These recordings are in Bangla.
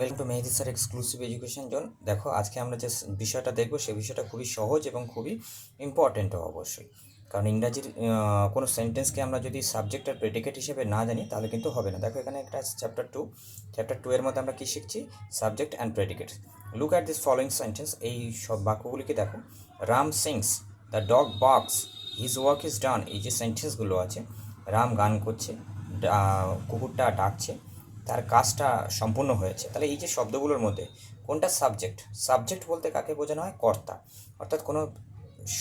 Welcome to Mehedi sir exclusive education zone দেখো, আজকে আমরা যে স- বিষয়টা দেখব সেই বিষয়টা খুবই সহজ এবং খুবই ইম্পর্ট্যান্টও অবশ্যই। কারণ ইংরাজির কোনো সেন্টেন্সকে আমরা যদি সাবজেক্ট আর প্রেডিকেট হিসেবে না জানি, তাহলে কিন্তু হবে না। দেখো, এখানে একটা চ্যাপ্টার টু চ্যাপ্টার টু এর মধ্যে আমরা কী শিখছি? Subject and predicate look at this following sentence এই সব বাক্যগুলিকে দেখো? Ram sings the dog barks his work is done এই যে সেন্টেন্সগুলো আছে, রাম গান করছে কুকুরটা ডাকছে। তার কাজটা সম্পূর্ণ হয়েছে। তাহলে এই যে শব্দগুলোর মধ্যে, কোনটা সাবজেক্ট সাবজেক্ট বলতে কাকে বোঝানো হয়? কর্তা। অর্থাৎ কোনো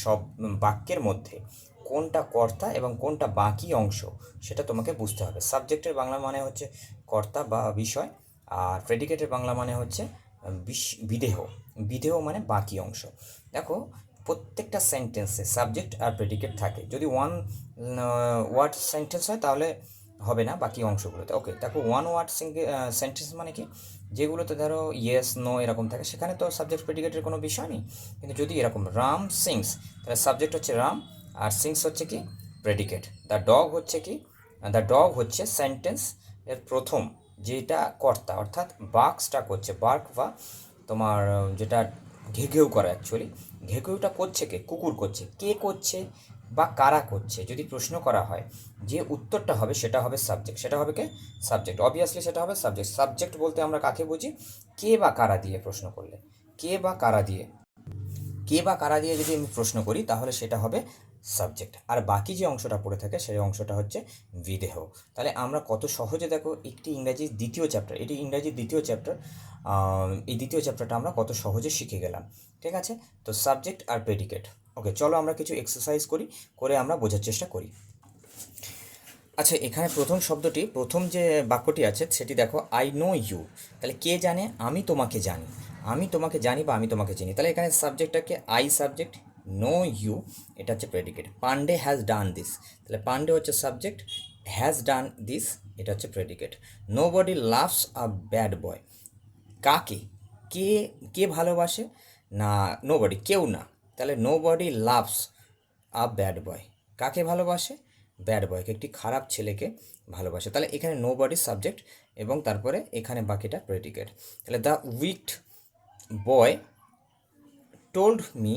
সব বাক্যের মধ্যে কোনটা কর্তা এবং কোনটা বাকি অংশ সেটা তোমাকে বুঝতে হবে। সাবজেক্টের বাংলা মানে হচ্ছে কর্তা বা বিষয়, আর প্রেডিকেটের বাংলা মানে হচ্ছে বিদেহ। বিদেহ মানে বাকি অংশ। দেখো, প্রত্যেকটা সেন্টেন্সে সাবজেক্ট আর প্রেডিকেট থাকে। যদি ওয়ান ওয়ার্ড সেন্টেন্স হয় তাহলে হবে না বাকি অংশগুলোতে। ওকে দেখো ওয়ান ওয়ার্ড সেন্টেন্স মানে কি? যেগুলোতে ধরো ইয়েস নো এরকম থাকে, সেখানে তো সাবজেক্ট প্রেডিকেটের কোনো বিষয় নেই। কিন্তু যদি এরকম রাম সিংস তাহলে সাবজেক্ট হচ্ছে রাম আর সিংস হচ্ছে কি? প্রেডিকেট দ্য ডগ হচ্ছে কি? দ্য ডগ হচ্ছে সেন্টেন্স এর প্রথম, যেটা কর্তা, অর্থাৎ বাক্সটা করছে। বার্ক বা তোমার, যেটা ঘেঘেউ করে অ্যাকচুয়ালি ঘেঘেউটা করছে কে? কুকুর করছে। কে করছে? বা কারা করছে? যদি প্রশ্ন করা হয়, যে উত্তরটা হবে সেটা হবে সাবজেক্ট সেটা হবে কে? সাবজেক্ট অবভিয়াসলি সেটা হবে সাবজেক্ট সাবজেক্ট বলতে আমরা কাকে বুঝি? কে বা কারা দিয়ে প্রশ্ন করলে? কে বা কারা দিয়ে? কে বা কারা দিয়ে যদি আমি প্রশ্ন করি, তাহলে সেটা হবে সাবজেক্ট আর বাকি যে অংশটা পড়ে থাকে, সেই অংশটা হচ্ছে বিদেহ। তাহলে আমরা কত সহজে দেখো, একটি ইংরাজির দ্বিতীয় চ্যাপ্টার এটি ইংরাজির দ্বিতীয় চ্যাপ্টার এই দ্বিতীয় চ্যাপ্টারটা আমরা কত সহজে শিখে গেলাম। ঠিক আছে? তো সাবজেক্ট আর প্রেডিকেট ওকে চলো আমরা কিছু এক্সারসাইজ করি, করে আমরা বোঝার চেষ্টা করি। আচ্ছা এখানে প্রথম শব্দটি, প্রথম যে বাক্যটি আছে, সেটি দেখো আই নো ইউ তাহলে কে জানে? আমি তোমাকে জানি। আমি তোমাকে জানি বা আমি তোমাকে চিনি। তাহলে এখানে সাবজেক্টটাকে আই সাবজেক্ট নো ইউ এটা হচ্ছে predicate Pandey has done this তাহলে পান্ডে হচ্ছে সাবজেক্ট হ্যাজ ডান দিস এটা হচ্ছে predicate nobody loves a bad boy কাকে? কে কে ভালোবাসে? না নো বডি কেউ না। তাহলে nobody loves a bad boy কাকে ভালোবাসে? ব্যাড বয়কে একটি খারাপ ছেলেকে ভালোবাসে। তাহলে এখানে নো বডি সাবজেক্ট এবং তারপরে এখানে বাকিটা প্রেডিকেট তাহলে the wicked boy told me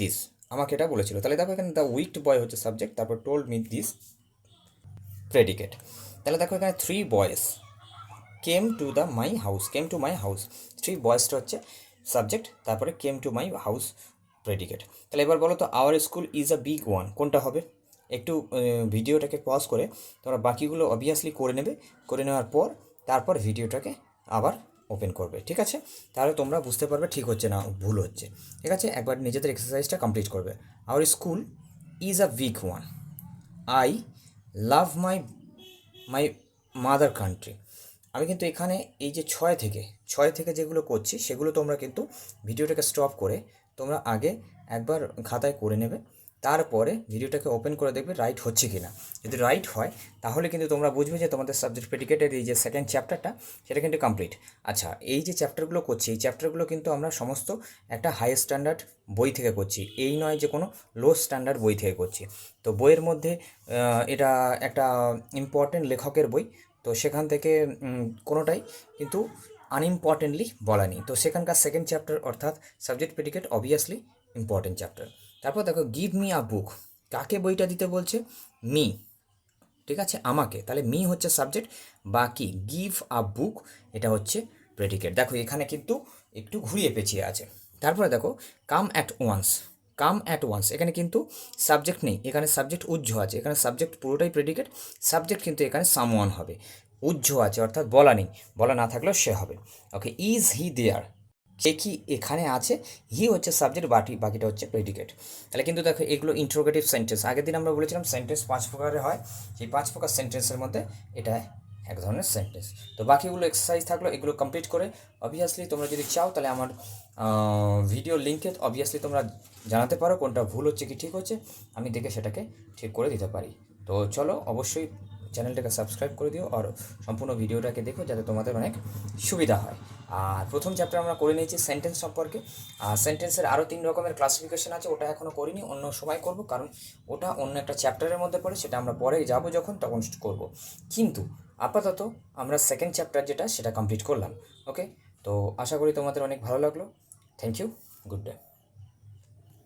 this আমাকে এটা বলেছিল। তাহলে দেখো এখানে দ্য উইকড বয় হচ্ছে সাবজেক্ট তারপর টোল্ড মি দিস প্রেডিকেট তাহলে দেখো এখানে three boys came to the my house came to my house three বয়েসটা হচ্ছে সাবজেক্ট তারপরে came to my house predicate তাহলে এবার বলো তো our school is a big one কোনটা হবে? একটু ভিডিওটাকে পজ করে, তোমরা বাকিগুলো অবভিয়াসলি করে নেবে, করে নেওয়ার পর তারপর ভিডিওটাকে আবার ওপেন করবে, ঠিক আছে? তাহলে তোমরা বুঝতে পারবে ঠিক হচ্ছে না, ভুল হচ্ছে, ঠিক আছে? একবার নিজেদের এক্সারসাইজটা কমপ্লিট করবে। Our school is a big one I love my my mother country আমি কিন্তু এখানে এই যে ছয় থেকে ছয় থেকে যেগুলো করছি, সেগুলো তোমরা কিন্তু ভিডিওটাকে স্টপ করে তোমরা আগে একবার খাতায় করে নেবে। তারপরে ভিডিওটাকে ওপেন করে দেখবে রাইট হচ্ছে কি না যদি রাইট হয়, তাহলে কিন্তু তোমরা বুঝবে যে তোমাদের সাবজেক্ট প্রেডিকেটের এই যে সেকেন্ড চ্যাপ্টারটা সেটা কিন্তু কমপ্লিট আচ্ছা এই যে চ্যাপ্টারগুলো করছি, এই চ্যাপ্টারগুলো কিন্তু আমরা সমস্ত একটা হাই স্ট্যান্ডার্ড বই থেকে করছি। এই নয় যে কোনো লো স্ট্যান্ডার্ড বই থেকে করছি। তো বইয়ের মধ্যে এটা একটা ইম্পর্টেন্ট লেখকের বই। তো সেখান থেকে কোনোটাই কিন্তু আনইম্পর্টেন্টলি বলা নেই। তো সেখানকার সেকেন্ড চ্যাপ্টার অর্থাৎ subject predicate obviously important chapter তারপর দেখো গিভ মি আ বুক কাকে বইটা দিতে বলছে? মি ঠিক আছে? আমাকে। তাহলে মি হচ্ছে সাবজেক্ট বাকি গিভ আ বুক এটা হচ্ছে প্রেডিকেট দেখো, এখানে কিন্তু একটু ঘুরিয়ে পেঁচিয়ে আছে। তারপরে দেখো come at once come at once এখানে কিন্তু সাবজেক্ট নেই। এখানে সাবজেক্ট উজ্জ্ব আছে। এখানে সাবজেক্ট পুরোটাই প্রেডিকেট সাবজেক্ট কিন্তু এখানে সামওয়ান হবে। উজ্জ্ব আছে, অর্থাৎ বলা নেই। বলা না থাকলেও সে হবে। ওকে ইজ হি দেয়ার সে কি এখানে আছে? হি হচ্ছে সাবজেক্ট বাকি বাকিটা হচ্ছে প্রেডিকেট তাহলে কিন্তু দেখো, এগুলো ইন্ট্রোগেটিভ সেন্টেন্স আগের দিন আমরা বলেছিলাম সেন্টেন্স পাঁচ প্রকারের হয়। সেই পাঁচ প্রকার সেন্টেন্সের মধ্যে এটা এক ধরনের সেন্টেন্স তো বাকিগুলো এক্সারসাইজ থাকল, এগুলো কমপ্লিট করে। অবভিয়াসলি তোমরা যদি চাও, তাহলে আমার ভিডিও লিঙ্কে অবভিয়াসলি তোমরা জানাতে পারো কোনটা ভুল হচ্ছে কি ঠিক হচ্ছে। আমি দেখে সেটাকে ঠিক করে দিতে পারি। তো চলো, অবশ্যই চ্যানেলটাকে সাবস্ক্রাইব করে দিও আর সম্পূর্ণ ভিডিওটাকে দেখো যাতে তোমাদের অনেক সুবিধা হয়। আর প্রথম চ্যাপ্টার আমরা করে নিয়েছি সেন্টেন্স সম্পর্কে। আর সেন্টেন্সের আরও তিন রকমের ক্লাসিফিকেশন আছে, ওটা এখনও করিনি, অন্য সময় করব, কারণ ওটা অন্য একটা চ্যাপ্টারের মধ্যে পড়ে, সেটা আমরা পরে যাব যখন তখন করব। কিন্তু আপাতত আমরা সেকেন্ড চ্যাপ্টার যেটা, সেটা কমপ্লিট করলাম ওকে তো আশা করি তোমাদের অনেক ভালো লাগল। Thank you good day